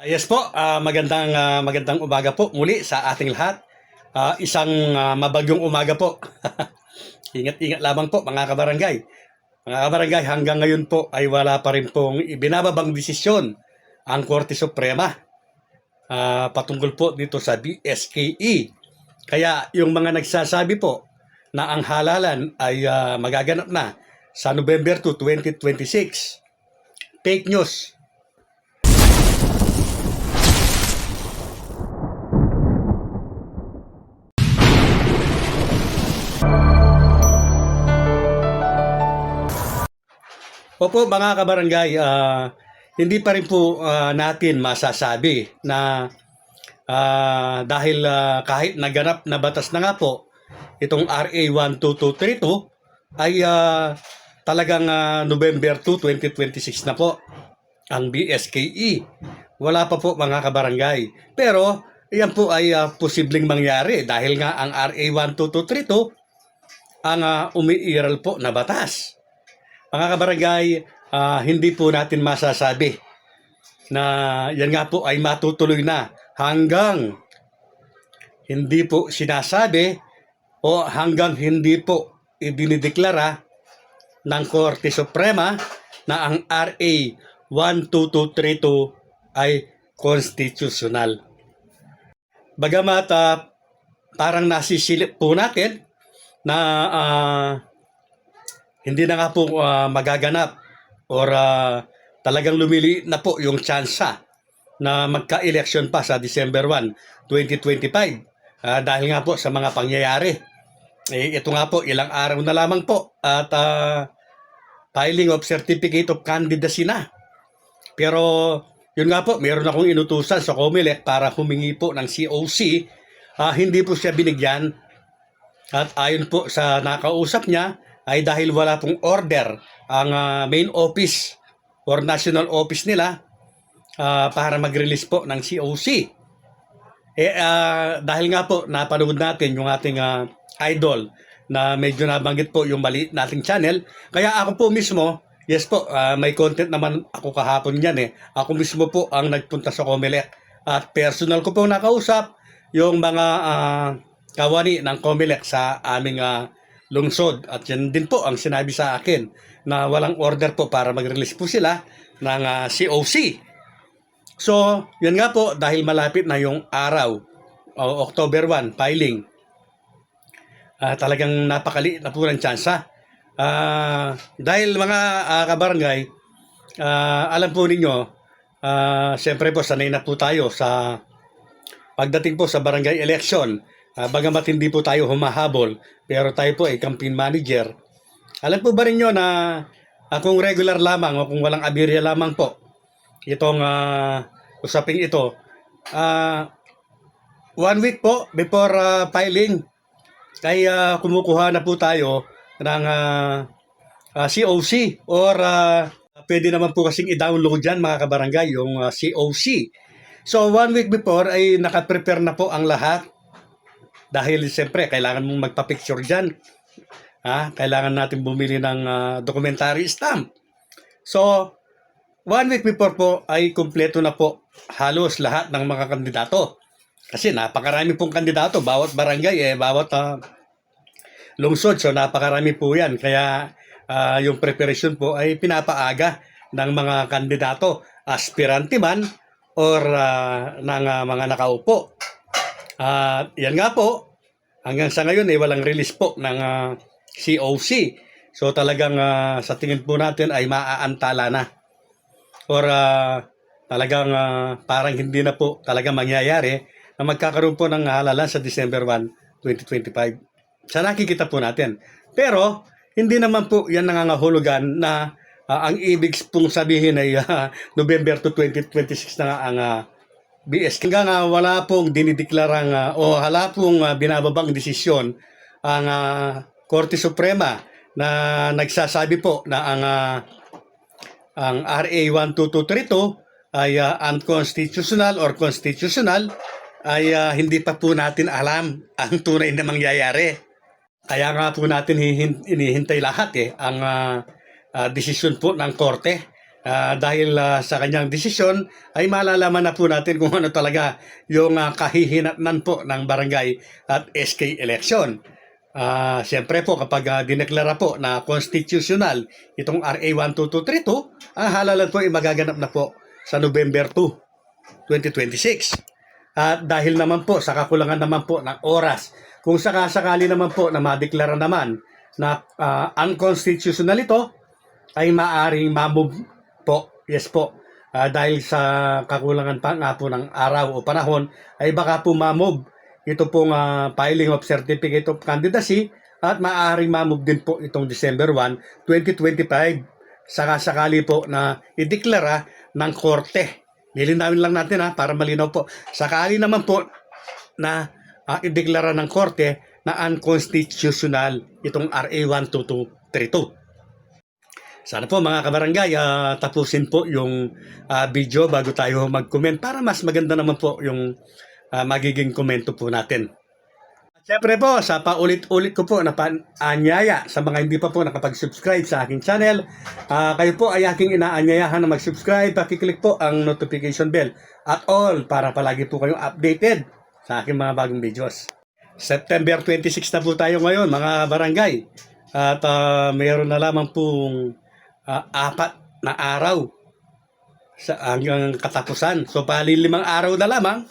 Ah, Yes po, ah, magandang ah, magandang umaga po muli sa ating lahat. Ah, isang ah, mabagyong umaga po. Ingat-ingat lamang po mga kabarangay. Mga kabarangay, hanggang ngayon po ay wala pa rin pong ibinababang desisyon ang Korte Suprema ah, patungkol po dito sa BSKE. Kaya yung mga nagsasabi po na ang halalan ay ah, magaganap na sa November 2, 2026. Fake news. Opo mga kabarangay, ah, hindi pa rin po ah, natin masasabi na ah, dahil ah, kahit naganap na batas na nga po, itong RA 12232 ay ah, talagang ah, November 2, 2026 na po ang BSKE. Wala pa po mga kabarangay. Pero yan po ay ah, posibleng mangyari dahil nga ang RA 12232 ang ah, umiiral po na batas. Mga kabarangay, ah, hindi po natin masasabi na yan nga po ay matutuloy na hanggang hindi po sinasabi o hanggang hindi po idinideklara ng Korte Suprema na ang RA 12232 ay constitutional. Bagamat ah, parang nasisilip po natin na ah, hindi na nga po ah, magaganap or ah, talagang lumili na po yung tsansa na magka-election pa sa December 1, 2025 Ah, dahil nga po sa mga pangyayari. Eh, ito nga po, ilang araw na lamang po at ah, filing of certificate of candidacy na. Pero yun nga po, meron akong inutusan sa COMELEC para humingi po ng COC. Ah, hindi po siya binigyan at ayon po sa nakausap niya ay dahil wala pong order ang ah, main office or national office nila ah, para mag-release po ng COC. Eh, ah, dahil nga po napanood natin yung ating ah, idol na medyo nabanggit po yung mali nating channel. Kaya ako po mismo, yes po, ah, may content naman ako kahapon yan eh. Ako mismo po ang nagpunta sa Comelec. At personal ko po nakausap yung mga ah, kawani ng Comelec sa aming ah, lungsod. At yan din po ang sinabi sa akin na walang order po para mag-release po sila ng ah, COC. So, yan nga po, dahil malapit na yung araw, o October 1, filing, ah, talagang napakali na po ng tsansa. Ah, dahil mga ah, kabarangay, ah, alam po ninyo, ah, siyempre po sanay na po tayo sa pagdating po sa barangay election. Ah, bagamat hindi po tayo humahabol, pero tayo po ay campaign manager. Alam po ba ninyo na akong regular lamang o kung walang abirya lamang po, itong ah, usaping ito, ah, one week po before ah, filing, kaya kumukuha na po tayo ng ah, ah, COC or ah, pwede naman po kasing i-download dyan mga kabarangay yung ah, COC. So one week before ay nakaprepare na po ang lahat dahil siyempre kailangan mong magpa-picture dyan. Ha? Kailangan natin bumili ng ah, documentary stamp. So, one week before po ay kumpleto na po halos lahat ng mga kandidato. Kasi napakarami pong kandidato, bawat barangay, eh, bawat ah, lungsod. So napakarami po yan. Kaya ah, yung preparation po ay pinapaaga ng mga kandidato, aspirante man or ah, ng ah, mga nakaupo. At yan nga po, hanggang sa ngayon ay walang release po ng ah, COC. So talagang ah, sa tingin po natin ay maaantala na. Or ah, talagang ah, parang hindi na po talaga mangyayari na magkakaroon po ng halalan sa December 1, 2025. Sa nakikita po natin. Pero, hindi naman po yan nangangahulugan na ah, ang ibig pong sabihin ay ah, November to 2026 na ang ah, BS. Hanggang nga wala pong dinideklarang ah, o hala pong ah, binababang desisyon ang ah, Korte Suprema na nagsasabi po na ang ah, ang RA 12232 ay ah, unconstitutional or constitutional ay ah, hindi pa po natin alam ang tunay na mangyayari. Kaya nga po natin hihin- inihintay lahat eh ang ah, ah, desisyon po ng korte Ah, dahil ah, sa kanyang desisyon ay malalaman na po natin kung ano talaga yung uh, kahihinatnan po ng barangay at SK election. Ah, siyempre po kapag ah, dineklara po na constitutional itong RA 12232, ang halalan po ay magaganap na po sa November 2, 2026. At dahil naman po sa kakulangan naman po ng oras, kung sakasakali naman po na madeklara naman na ah, unconstitutional ito, ay maaring mamove po. Yes po. Ah, dahil sa kakulangan pa nga po ng araw o panahon, ay baka po mamove ito pong ah, filing of certificate of candidacy at maaaring mamove din po itong December 1, 2025 saka sakali po na ideklara ng korte. Lilinawin lang natin ha, para malinaw po. Sakali naman po na uh, ideklara ng korte na unconstitutional itong RA 12232. Sana po mga kabarangay, ah, tapusin po yung ah, video bago tayo mag-comment para mas maganda naman po yung ah, magiging komento po natin. At Siyempre po, sa paulit-ulit ko po na paanyaya sa mga hindi pa po nakapag-subscribe sa aking channel, ah, kayo po ay aking inaanyayahan na mag-subscribe, pakiclick po ang notification bell at all para palagi po kayong updated sa aking mga bagong videos. September 26 na po tayo ngayon mga barangay at ah, mayroon na lamang pong ah, apat na araw sa hanggang katapusan. So bali limang araw na lamang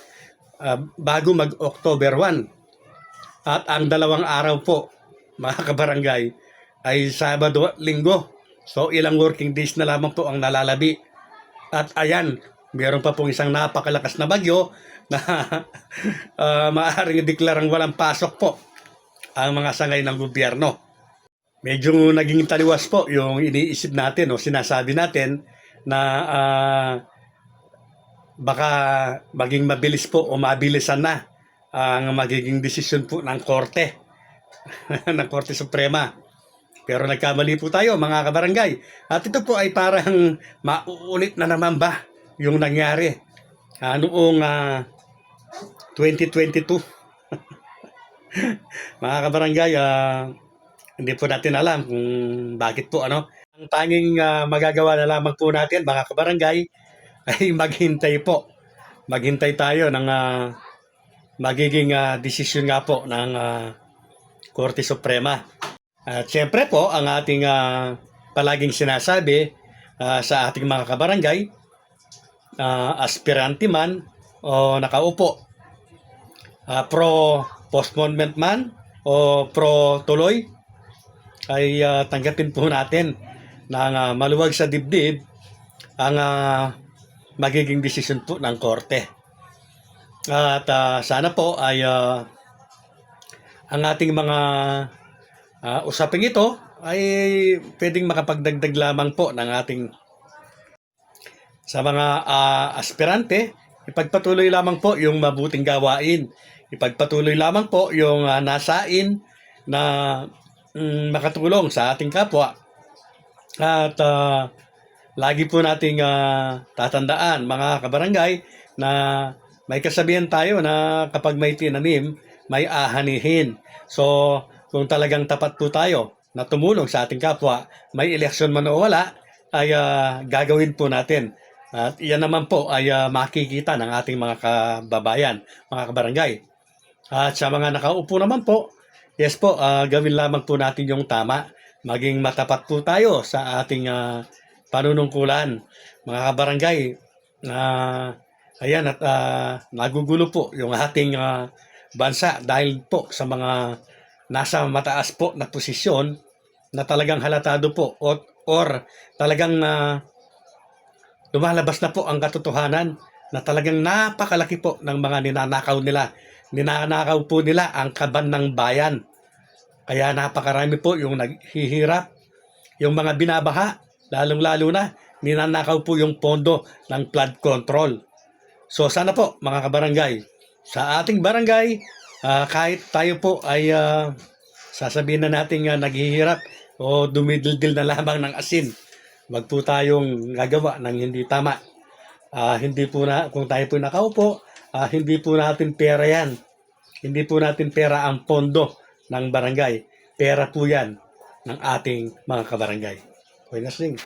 ah, bago mag-October 1. At ang dalawang araw po, mga kabarangay, ay Sabado at Linggo. So ilang working days na lamang po ang nalalabi. At ayan, meron pa pong isang napakalakas na bagyo na ah, maaaring deklarang walang pasok po ang mga sangay ng gobyerno. Medyo naging taliwas po yung iniisip natin o sinasabi natin na ah, baka maging mabilis po o mabilisan na ang magiging desisyon po ng korte ng Korte Suprema. Pero nagkamali po tayo mga kabarangay. At ito po ay parang mauulit na naman ba yung nangyari ah, noong ah, 2022. mga kabarangay, ah, hindi po natin alam kung bakit po ano. Ang tanging ah, magagawa na lamang po natin mga kabarangay ay maghintay po. Maghintay tayo ng ah, magiging ah, desisyon nga po ng ah, Korte Suprema. At siyempre po, ang ating ah, palaging sinasabi ah, sa ating mga kabarangay, ah, aspirante man o nakaupo, ah, pro postponement man o pro tuloy, ay ah, tanggapin po natin na ah, maluwag sa dibdib ang ah, magiging desisyon po ng korte. At ah, sana po ay ah, ang ating mga ah, usaping ito ay pwedeng makapagdagdag lamang po ng ating sa mga ah, aspirante, ipagpatuloy lamang po yung mabuting gawain. Ipagpatuloy lamang po yung ah, nasain na mm, makatulong sa ating kapwa. At ah, lagi po nating ah, tatandaan mga kabarangay na may kasabihan tayo na kapag may tinanim, may ahanihin. So, kung talagang tapat po tayo na tumulong sa ating kapwa, may eleksyon man o wala, ay ah, gagawin po natin. At iyan naman po ay ah, makikita ng ating mga kababayan, mga kabarangay. At sa mga nakaupo naman po, yes po, ah, gawin lamang po natin yung tama. Maging matapat po tayo sa ating ah, panunungkulan. Mga kabarangay, na ayan at ah, nagugulo po yung ating ah, bansa dahil po sa mga nasa mataas po na posisyon na talagang halatado po or, or talagang na lumalabas na po ang katotohanan na talagang napakalaki po ng mga ninanakaw nila. Ninanakaw po nila ang kaban ng bayan. Kaya napakarami po yung naghihirap, yung mga binabaha, lalong-lalo na, ninanakaw po yung pondo ng flood control. So sana po mga kabarangay, sa ating barangay, ah, kahit tayo po ay ah, sasabihin na natin uh, naghihirap o dumidildil na lamang ng asin, wag po tayong gagawa ng hindi tama. Ah, hindi po na, kung tayo po nakaupo, ah, hindi po natin pera yan. Hindi po natin pera ang pondo ng barangay. Pera po yan ng ating mga kabarangay. Okay na sing.